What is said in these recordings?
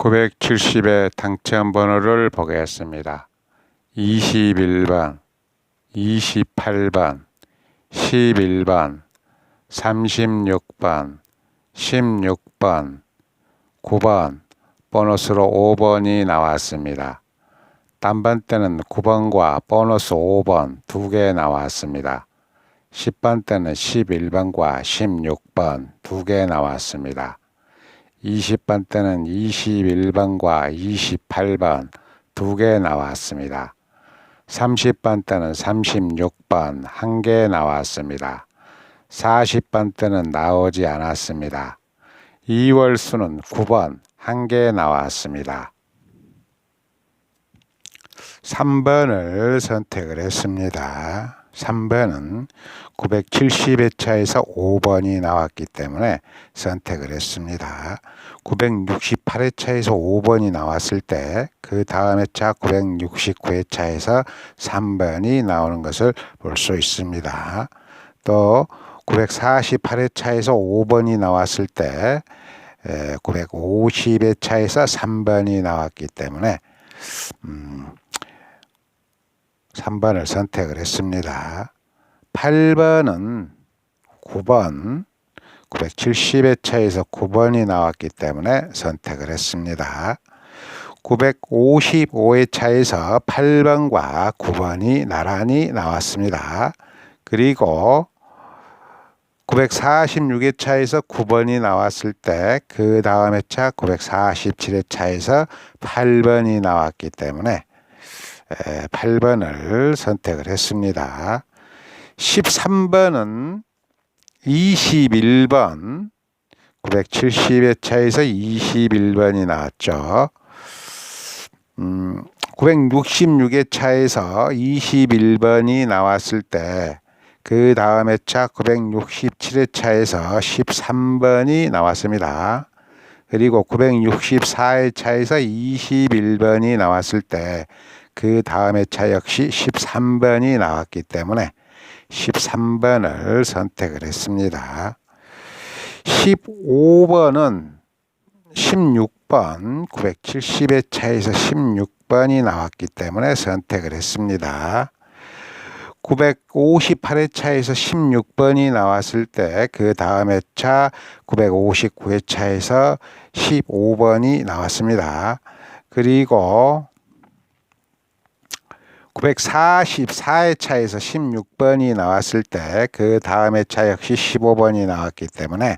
970의 당첨 번호를 보겠습니다. 21번, 28번, 11번, 36번, 16번, 9번, 보너스로 5번이 나왔습니다. 단번 때는 9번과 보너스 5번 두 개 나왔습니다. 10번 때는 11번과 16번 두 개 나왔습니다. 20번 때는 21번과 28번 두 개 나왔습니다. 30번 때는 36번 한 개 나왔습니다. 40번 때는 나오지 않았습니다. 2월 수는 9번 한 개 나왔습니다. 3번을 선택을 했습니다. 3번은 970회차에서 5번이 나왔기 때문에 선택을 했습니다. 968회차에서 5번이 나왔을 때 그 다음 회차 969회차에서 3번이 나오는 것을 볼 수 있습니다. 또 948회차에서 5번이 나왔을 때 950회차에서 3번이 나왔기 때문에 음, 3번을 선택을 했습니다. 8번은 9번 970회차에서 9번이 나왔기 때문에 선택을 했습니다. 955회차에서 8번과 9번이 나란히 나왔습니다. 그리고 946회차에서 9번이 나왔을 때 그 다음 회차 947회차에서 8번이 나왔기 때문에 8번을 선택을 했습니다. 13번은 21번 970회차에서 21번이 나왔죠. 음, 966회차에서 21번이 나왔을 때 그 다음 회차 967회차에서 13번이 나왔습니다. 그리고 964회차에서 21번이 나왔을 때 그 다음 회차 역시 13번이 나왔기 때문에 13번을 선택을 했습니다. 15번은 16번 970회차에서 16번이 나왔기 때문에 선택을 했습니다. 958회 차에서 16번이 나왔을 때 그 다음 회차 959회 차에서 15번이 나왔습니다. 그리고 944회차에서 16번이 나왔을 때 그 다음 회차 역시 15번이 나왔기 때문에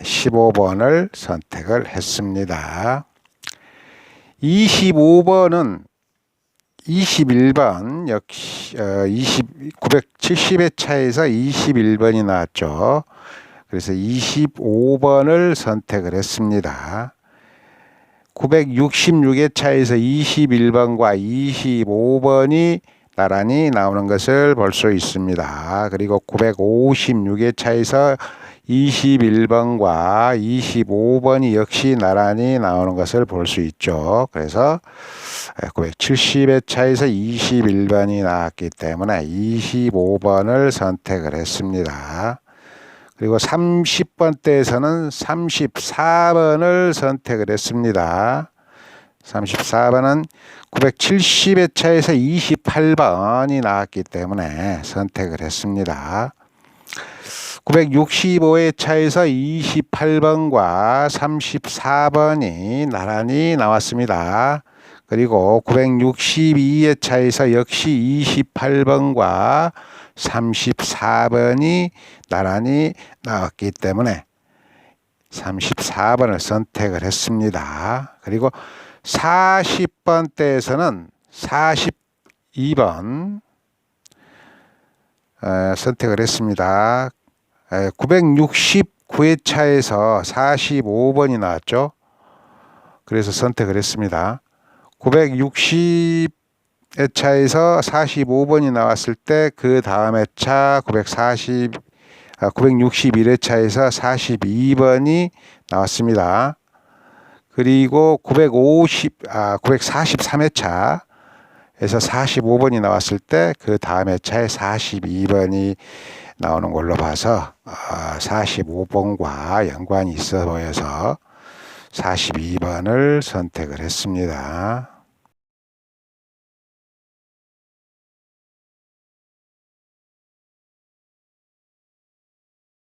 15번을 선택을 했습니다. 25번은 21번 역시 20, 970회차에서 21번이 나왔죠. 그래서 25번을 선택을 했습니다. 966회차에서 21번과 25번이 나란히 나오는 것을 볼 수 있습니다. 그리고 956회차에서 21번과 25번이 역시 나란히 나오는 것을 볼 수 있죠. 그래서 970회차에서 21번이 나왔기 때문에 25번을 선택을 했습니다. 그리고 30번대에서는 34번을 선택을 했습니다. 34번은 970회 차에서 28번이 나왔기 때문에 선택을 했습니다. 965회 차에서 28번과 34번이 나란히 나왔습니다. 그리고 962회 차에서 역시 28번과 34번이 나란히 나왔기 때문에 34번을 선택을 했습니다. 그리고 40번 대에서는 42번 선택을 했습니다. 969회차에서 45번이 나왔죠. 그래서 선택을 했습니다. 960 회차에서 45번이 나왔을 때 그 다음 회차 940 아, 961회차에서 42번이 나왔습니다. 그리고 950 아, 943회차에서 45번이 나왔을 때 그 다음 회차에 42번이 나오는 걸로 봐서 45번과 아, 연관이 있어 보여서 42번을 선택을 했습니다.